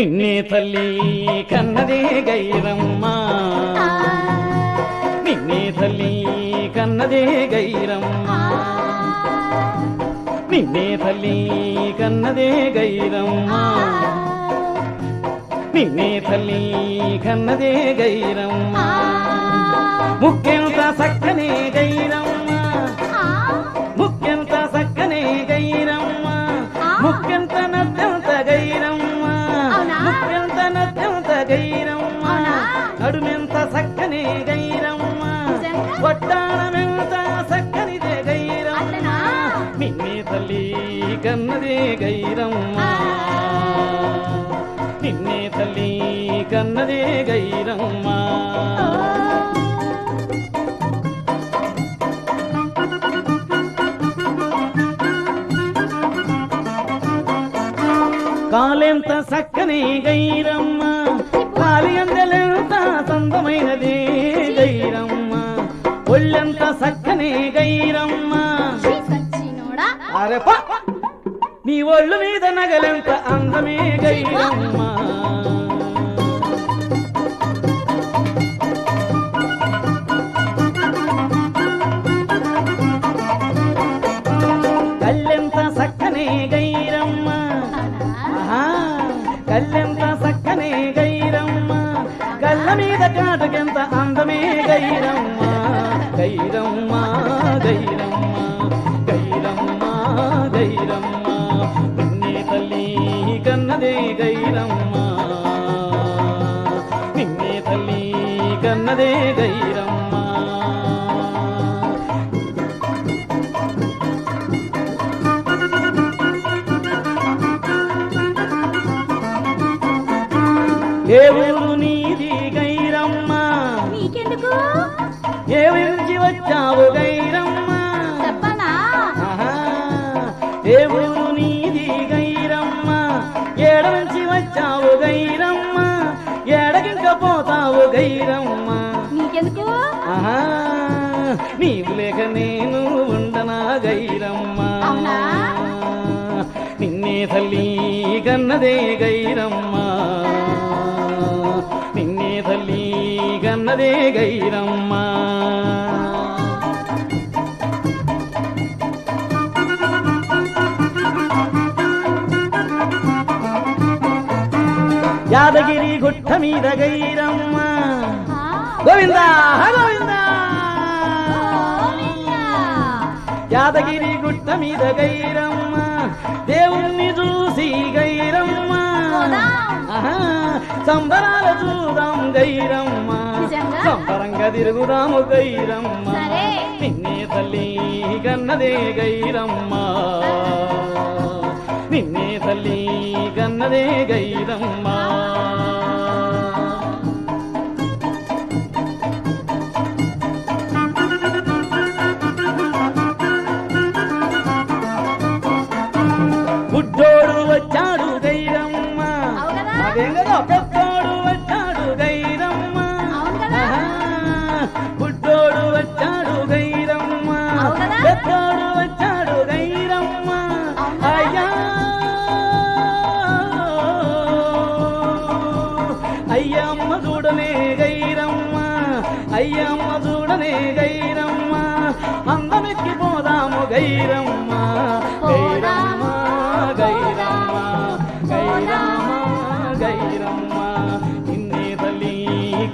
నిన్నే తల్లి కన్నదే గైరమ్మా. నిన్నే తల్లి కన్నదే గైరమ్మా. నిన్నే తల్లి కన్నదే గైరమ్మా. నిన్నే తల్లి కన్నదే గైరమ్మా. ముఖ్యంత సక్కనే గైరమ్మా. గైరమ్మ కాలెంత సక్కని గైరమ్మ కాలి అందలెంత సందమైనది గైరమ్మ. ఒళ్ళెంత సక్కని గైరమ్మ. అరెప నీ ఒళ్ళు మీద నగలెంత అందమే గైరమ్మ. కాటకెంత అందమే గైరమ్మ. గైరమ్మ గైరమ్మ గైరమ్మ గైరమ్మ. నిన్నే తల్లి కన్నదే గైరమ్మ. నిన్నే తల్లి కన్నదే గైరమ్మ గైరమ్మ నీకెందుకు? ఆహా, నీవు లేక నేను ఉండనా గైరమ్మ? నిన్నే తల్లి కన్నదే గైరమ్మ. నిన్నే తల్లి కన్నదే గైరమ్మ. యాదగిరి గుట్ట మీద గైరమ్మ. గోవిందా గోవిందా. యాదగిరి గుట్ట మీద గైరమ్మ. దేవుణ్ణి చూసి గైరమ్మ. సంబరాల చూదాం గైరమ్మ? సంబరంగా తిరుగుదాము గైరమ్మ. నిన్నే తల్లి కన్నదే గైరమ్మ. నిన్నే తల్లి గన్నదే గైరమ్మా.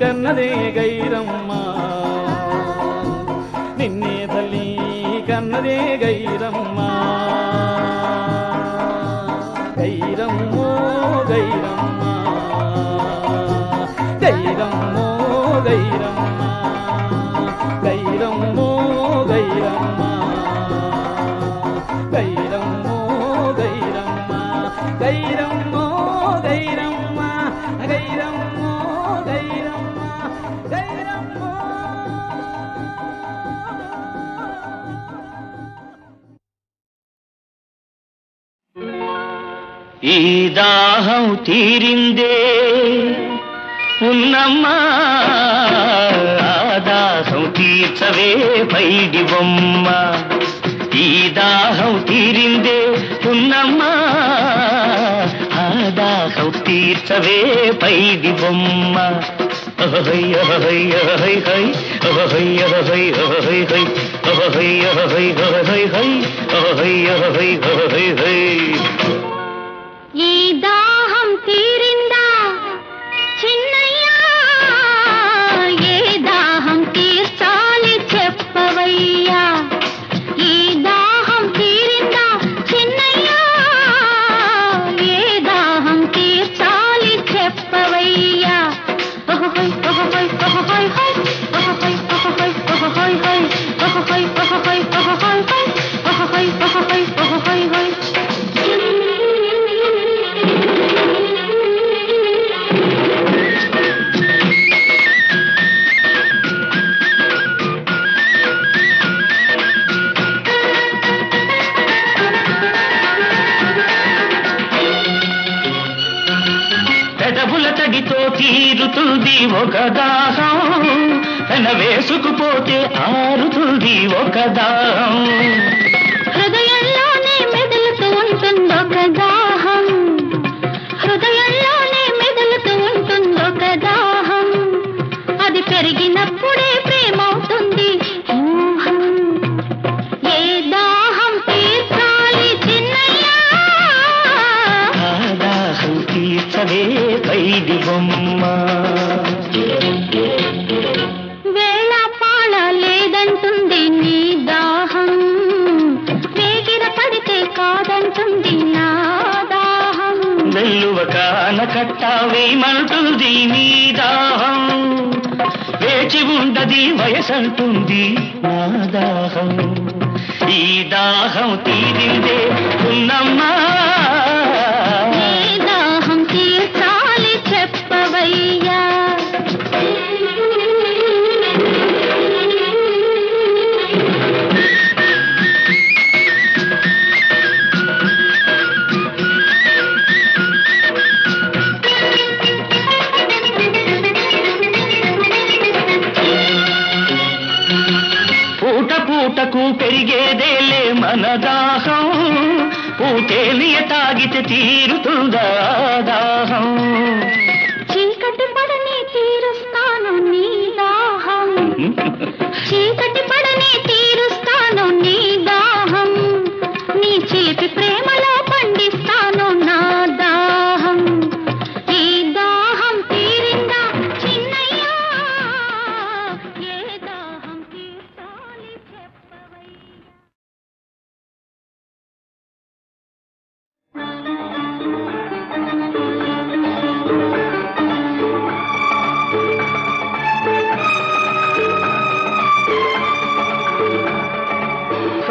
కన్నదే గైరమ్మ. నిన్నే తల్లి కన్నదే గైరమ్మ. గైరమ్మో గైరమ్మ. గైరమ్మో గైరమ్మ. ఈ దాహం తీరిందే ఉన్నమ్మా దాహం తీర్చవే పైడి బొమ్మ ఈ దాహం తీరిందే ఉన్నమ్మా దాహం తీర్చవే పైడి బొమ్మ హై ఒక దాహం తన వేసుకుపోతే ఆరుతుంది ఒక దాహం వయసంటుంది వయసంటుంది నా దాహం. ఈ దాహం తీరిందే ఉన్నమ్మా.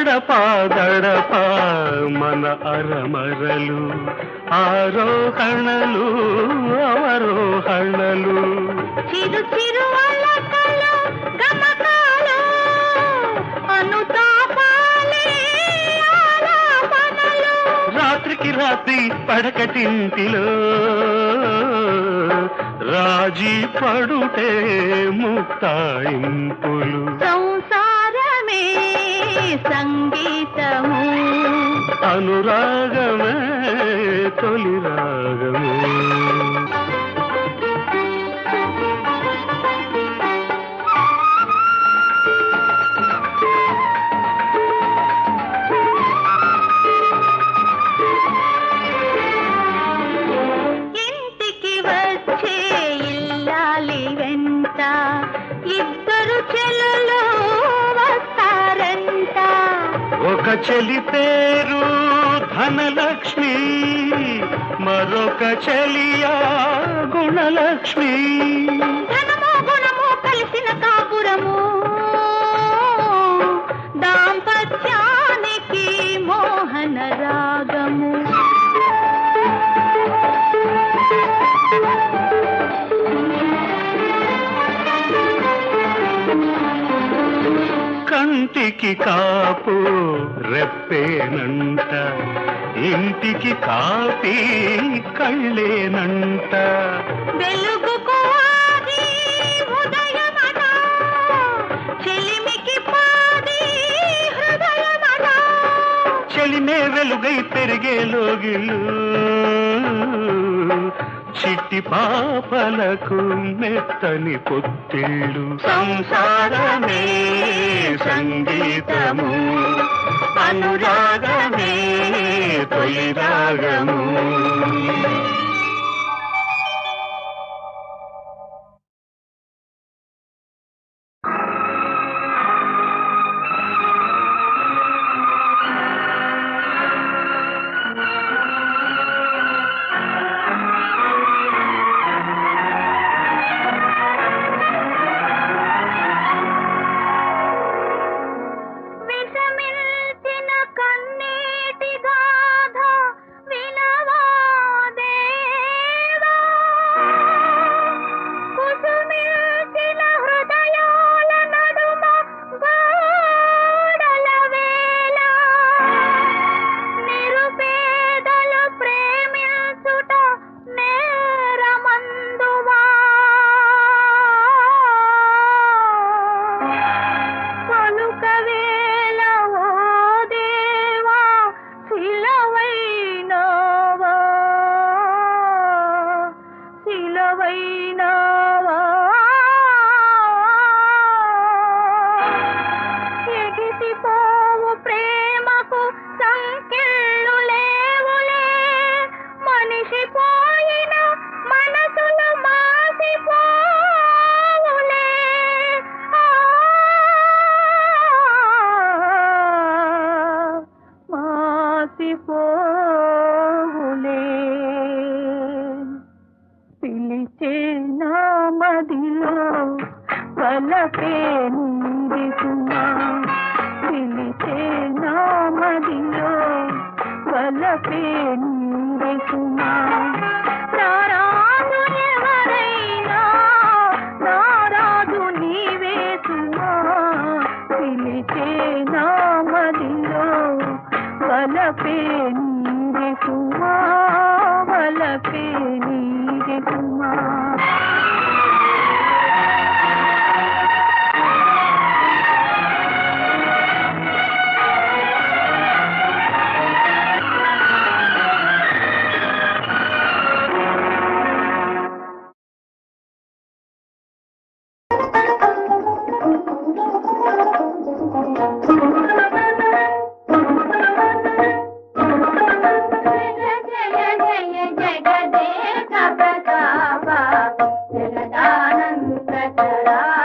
తడపా దడపా మన అరమరలు ఆరోహణలు అవరోహణలు. చిరు కణలు రాత్రికి రాత్రి పడకటింటిలో రాజీ పడుటే ముక్తాయింపులు. సంగీతము అనురాగమే తొలి రాగమే చెలి పేరు ధనలక్ష్మి మరొక చెలియా గుణలక్ష్మి. ధనము గుణము కలిసిన కాపురము దాంపత్యానికి మోహన రాగము. కంటికి కాపు రెప్పేనంట. ఇంటికి కాపీ కళ్ళేనంట. చెలినే వెలుగై పెరిగే లోగిలు చిట్టి పాపలకు మెత్తని పొత్తిళ్ళు సంసారమే సంగీతము. అనురాగమే తొలి రాగము पे नीर कुमार la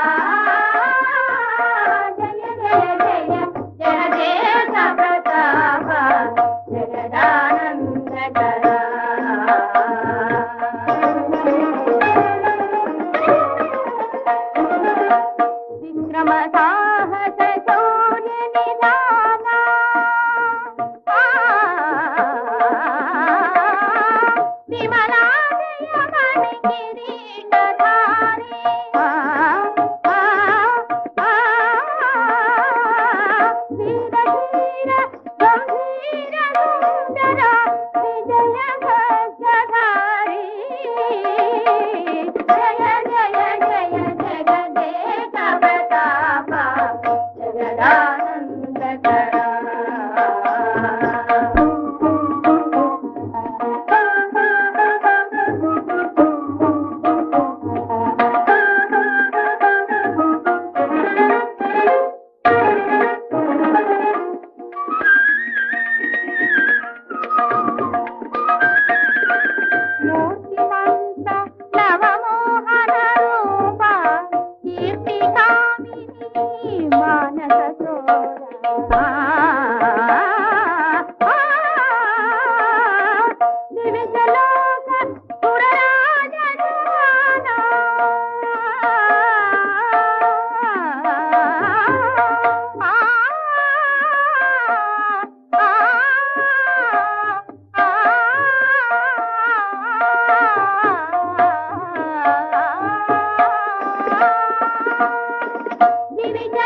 விட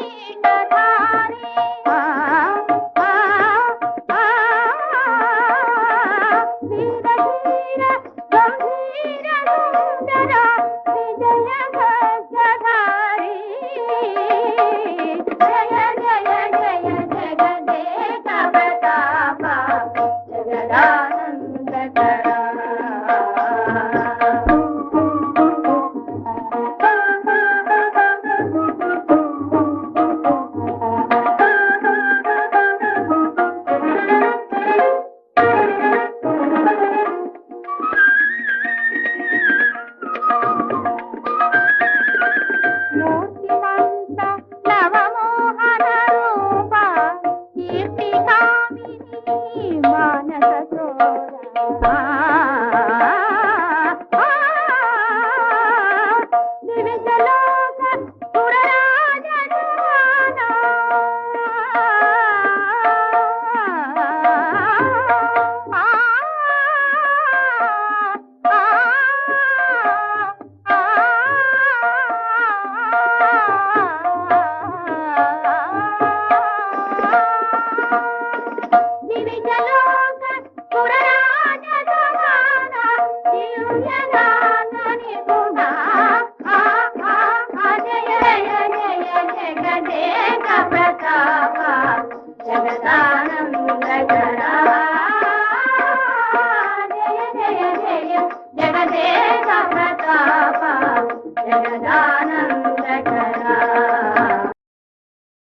me.